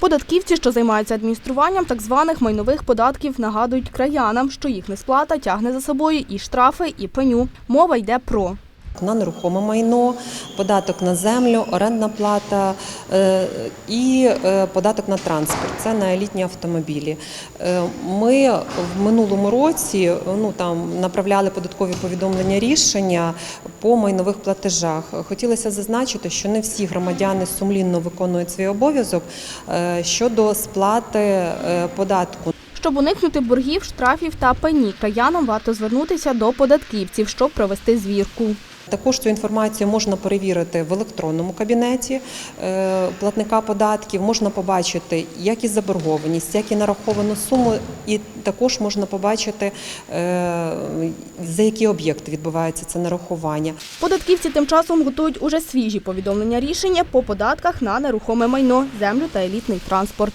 Податківці, що займаються адмініструванням так званих майнових податків, нагадують краянам, що їх несплата тягне за собою і штрафи, і пеню. Мова йде про на нерухоме майно, податок на землю, орендна плата е, і е, податок на транспорт. Це на елітні автомобілі. Е, Ми в минулому році ну там направляли податкові повідомлення рішення по майнових платежах. Хотілося зазначити, що не всі громадяни сумлінно виконують свій обов'язок щодо сплати податку. Щоб уникнути боргів, штрафів та пені, краянам варто звернутися до податківців, щоб провести звірку. Також цю інформацію можна перевірити в електронному кабінеті е, платника податків. Можна побачити як і заборгованість, як і нараховану суму, і також можна побачити е, за які об'єкти відбувається це нарахування. Податківці тим часом готують уже свіжі повідомлення рішення по податках на нерухоме майно, землю та елітний транспорт.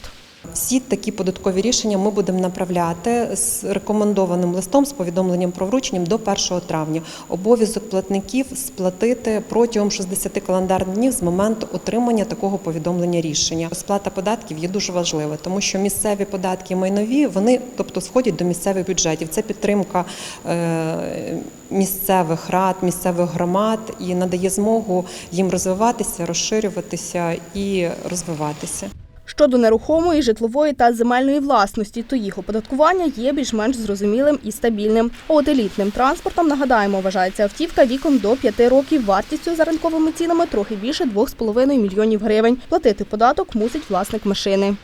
Всі такі податкові рішення ми будемо направляти з рекомендованим листом з повідомленням про врученням до 1 травня. Обов'язок платників сплатити протягом 60 календарних днів з моменту отримання такого повідомлення рішення. Сплата податків є дуже важлива, тому що місцеві податки майнові вони, тобто, сходять до місцевих бюджетів. Це підтримка е, місцевих рад, місцевих громад і надає змогу їм розвиватися, розширюватися і розвиватися. Щодо нерухомої, житлової та земельної власності, то їх оподаткування є більш-менш зрозумілим і стабільним. От елітним транспортом, нагадаємо, вважається автівка віком до 5 років, вартістю за ринковими цінами трохи більше 2,5 мільйонів гривень. Платити податок мусить власник машини.